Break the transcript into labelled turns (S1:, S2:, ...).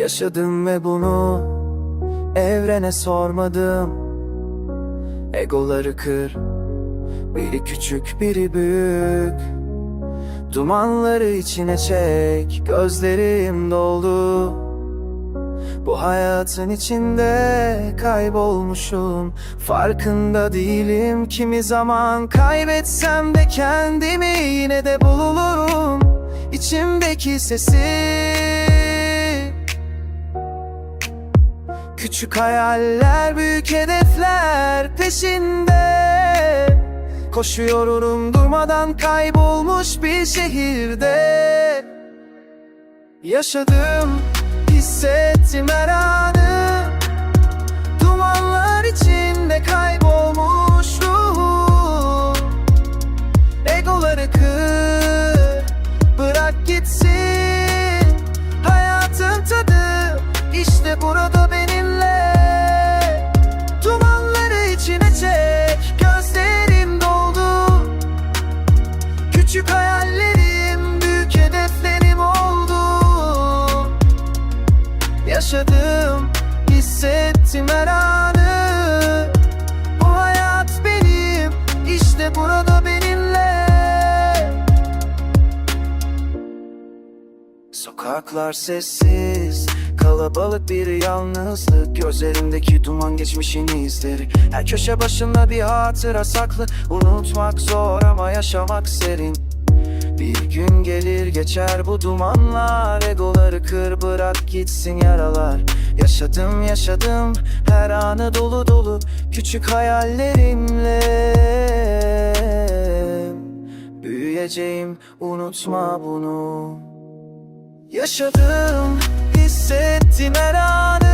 S1: Yaşadım ve bunu evrene sormadım. Egoları kır Biri küçük biri büyük. Dumanları içine çek Gözlerim doldu. Bu hayatın içinde kaybolmuşum. Farkında değilim kimi zaman Kaybetsem de kendimi yine de bulurum. İçimdeki sesi Küçük hayaller, büyük hedefler peşinde. Koşuyorum durmadan kaybolmuş bir şehirde. Yaşadım, hissettim her anı. Dumanlar içinde kaybolmuş ruhum. Egoları kır, bırak gitsin. Hayatın tadı işte burada benimle Küçük hayallerim Büyük hedeflerim oldu. Yaşadım Hissettim her anı. Bu hayat benim işte burada benimle. Sokaklar sessiz Kalabalık bir yalnızlık. Gözlerimdeki duman geçmişin izleri. Her köşe başında bir hatıra saklı. Unutmak zor ama yaşamak serin. Bir gün gelir geçer bu dumanlar. Egoları kır bırak gitsin yaralar. Yaşadım yaşadım. Her anı dolu dolu Küçük hayallerimle. Büyüyeceğim. Unutma bunu. Yaşadım, hissettim her anı